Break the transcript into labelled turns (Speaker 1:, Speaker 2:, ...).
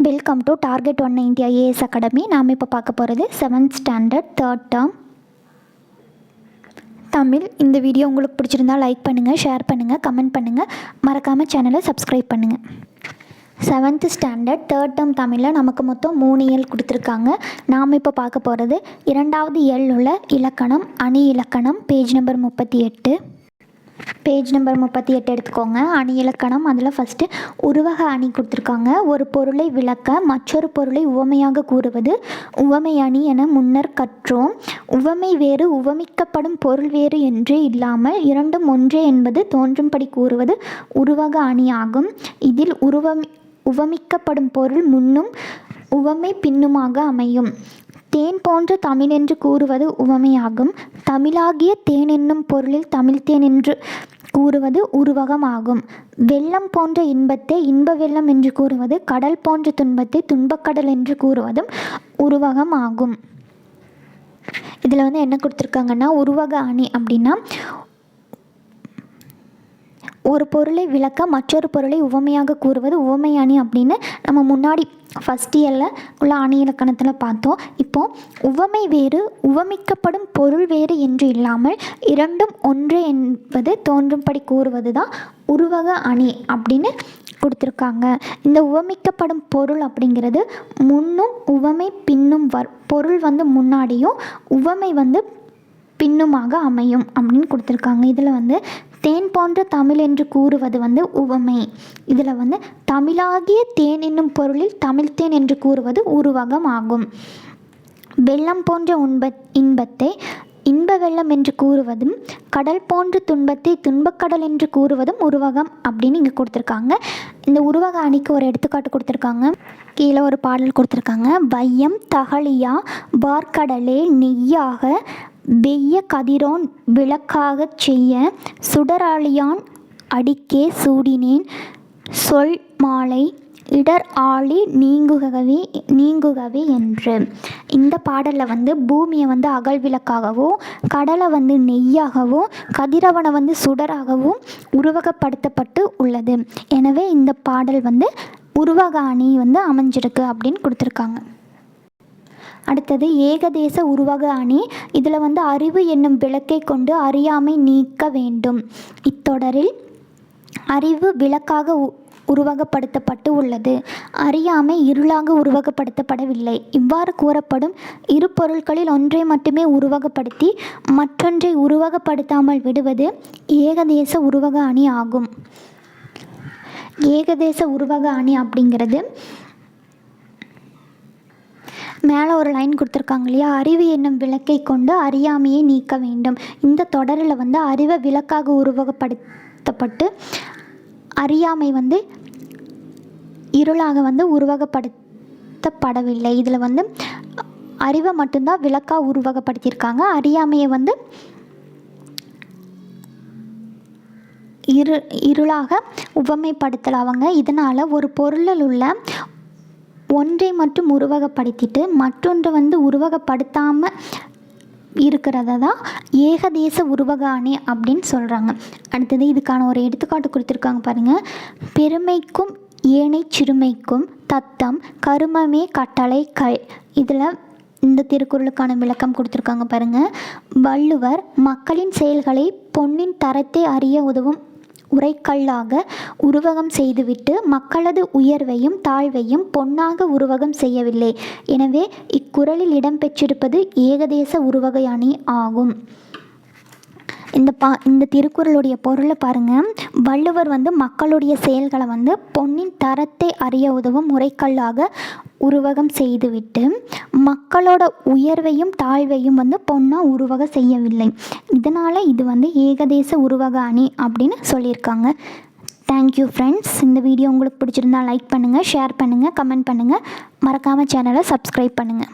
Speaker 1: Welcome to target one India A S academy நாம் இப்போ பார்க்க போகிறது seventh standard third term Tamil. இந்த வீடியோ உங்களுக்கு பிடிச்சிருந்தா லைக் பண்ணுங்கள் ஷேர் பண்ணுங்கள் கமெண்ட் பண்ணுங்கள் மறக்காமல் சேனலை சப்ஸ்கிரைப் பண்ணுங்கள் செவன்த் ஸ்டாண்டர்ட் தேர்ட் டேர்ம் தமிழில் நமக்கு மொத்தம் மூணு இயல் கொடுத்துருக்காங்க. நாம் இப்போ பார்க்க போகிறது இரண்டாவது இயல் உள்ள இலக்கணம் அணி இலக்கணம் பேஜ் நம்பர் முப்பத்தி எட்டு. பேஜ் நம்பர் முப்பத்தி எட்டு எடுத்துக்கோங்க. அணி இலக்கணம் அதில் ஃபஸ்ட்டு உருவக அணி கொடுத்துருக்காங்க. ஒரு பொருளை விளக்க மற்றொரு பொருளை உவமையாக கூறுவது. உவமை அணி என முன்னர் கற்றோம். உவமை வேறு உவமிக்கப்படும் பொருள் வேறு என்று இல்லாமல் இரண்டும் ஒன்றே என்பது தோன்றும்படி கூறுவது உருவக அணி ஆகும் இதில் உருவம் உவமிக்கப்படும் பொருள் முன்னும் உவமை பின்னுமாக அமையும். தேன் போன்ற தமிழ் என்று கூறுவது உவமையாகும். தமிழாகிய தேன் என்னும் பொருளில் தமிழ்தேன் என்று கூறுவது உருவகமாகும். வெள்ளம் போன்ற இன்பத்தை இன்ப வெள்ளம் என்று கூறுவது கடல் போன்ற துன்பத்தை துன்பக்கடல் என்று கூறுவதும் உருவகம் ஆகும் இதில் வந்து என்ன கொடுத்துருக்காங்கன்னா உருவக அணி அப்படின்னா ஒரு பொருளை விளக்க மற்றொரு பொருளை உவமையாக கூறுவது உவமை அணி அப்படின்னு நம்ம முன்னாடி ஃபஸ்ட் இயரில் உள்ள அணி இலக்கணத்தில் பார்த்தோம். இப்போ உவமை வேறு உவமிக்கப்படும் பொருள் வேறு என்று இல்லாமல் இரண்டும் ஒன்று என்பது தோன்றும்படி கூறுவது தான் உருவக அணி அப்படின்னு கொடுத்துருக்காங்க. இந்த உவமிக்கப்படும் பொருள் அப்படிங்கிறது முன்னும் உவமை பின்னும் வர் பொருள் வந்து முன்னாடியும் உவமை வந்து பின்னுமாக அமையும் அப்படின்னு கொடுத்துருக்காங்க. இதில் வந்து தேன் போன்ற தமிழ் என்று கூறுவது வந்து உவமை. இதில் வந்து தமிழாகிய தேன் என்னும் பொருளில் தமிழ் தேன் என்று கூறுவது உருவகம் ஆகும். வெள்ளம் போன்ற உண்ப இன்பத்தை இன்ப வெள்ளம் என்று கூறுவதும் கடல் போன்ற துன்பத்தை துன்பக்கடல் என்று கூறுவதும் உருவகம் அப்படின்னு இங்கே கொடுத்துருக்காங்க. இந்த உருவக அணிக்கு ஒரு எடுத்துக்காட்டு கொடுத்துருக்காங்க. கீழே ஒரு பாடல் கொடுத்துருக்காங்க. வையம் தகழியா பார்க்கடலே நெய்யாக வெய்ய கதிரோன் விளக்காகச் செய்ய சுடராளியான் அடிக்கே சூடினேன். சொல் மாலை இடர் ஆழி நீங்குகவே நீங்குகவே என்று. இந்த பாடலில் வந்து பூமியை வந்து அகல் விளக்காகவும் கடலை வந்து நெய்யாகவும் கதிரவனை வந்து சுடராகவும் உருவகப்படுத்தப்பட்டு உள்ளது. எனவே இந்த பாடல் வந்து உருவக அணி வந்து அமைஞ்சிருக்கு அப்படின்னு கொடுத்துருக்காங்க. அடுத்தது ஏகதேச உருவக அணி. இதில் வந்து அறிவு என்னும் விளக்கை கொண்டு அறியாமை நீக்க வேண்டும். இத்தொடரில் அறிவு விளக்காக உ- உருவகப்படுத்தப்பட்டு உள்ளது. அறியாமை இருளாக உருவகப்படுத்தப்படவில்லை. இவ்வாறு கூறப்படும் இரு பொருட்களில் ஒன்றை மட்டுமே உருவகப்படுத்தி மற்றொன்றை உருவகப்படுத்தாமல் விடுவது ஏகதேச உருவக அணி ஆகும். ஏகதேச உருவக அணி அப்படிங்கிறது மேலே ஒரு லைன் கொடுத்துருக்காங்க இல்லையா? அறிவு என்னும் விளக்கை கொண்டு அறியாமையை நீக்க வேண்டும். இந்த தொடரில் வந்து அறிவை விளக்காக உருவகப்படுத்தப்பட்டு அறியாமை வந்து இருளாக வந்து உருவகப்படுத்தப்படவில்லை. இதில் வந்து அறிவை மட்டும்தான் விளக்காக உருவகப்படுத்தியிருக்காங்க. அறியாமையை வந்து இரு இருளாக உவமைப்படுத்தல அவங்க. இதனால் ஒரு பொருளில் உள்ள ஒன்றை மட்டும் உருவகப்படுத்திட்டு மற்றொன்று வந்து உருவகப்படுத்தாமல் இருக்கிறத தான் ஏகதேச உருவக அணி அப்படின்னு சொல்கிறாங்க அடுத்தது இதுக்கான ஒரு எடுத்துக்காட்டு கொடுத்துருக்காங்க பாருங்கள் பெருமைக்கும் ஏனை சிறுமைக்கும் தத்தம் கருமமே கட்டளை கல். இதில் இந்த திருக்குறளுக்கான விளக்கம் கொடுத்துருக்காங்க பாருங்கள் வள்ளுவர் மக்களின் செயல்களை பொன்னின் தரத்தை அறிய உதவும் உரைக்கல்லாக உருவகம் செய்துவிட்டு மக்களது உயர்வையும் தாழ்வையும் பொன்னாக உருவகம் செய்யவில்லை. எனவே இக்குறளில் இடம்பெற்றிருப்பது ஏகதேச உருவக அணி ஆகும். இந்த பா இந்த திருக்குறளுடைய பொருளை பாருங்கள் வள்ளுவர் வந்து மக்களுடைய செயல்களை வந்து பொன்னின் தரத்தை அறிய உதவும் முறைக்கல்லாக உருவகம் செய்துவிட்டு மக்களோட உயர்வையும் தாழ்வையும் வந்து பொண்ணாக உருவகம் செய்யவில்லை. இதனால் இது வந்து ஏகதேச உருவக அணி அப்படின்னு சொல்லியிருக்காங்க. தேங்க்யூ ஃப்ரெண்ட்ஸ் இந்த வீடியோ உங்களுக்கு பிடிச்சிருந்தா லைக் பண்ணுங்கள் ஷேர் பண்ணுங்கள் கமெண்ட் பண்ணுங்கள் மறக்காமல் சேனலை சப்ஸ்கிரைப் பண்ணுங்கள்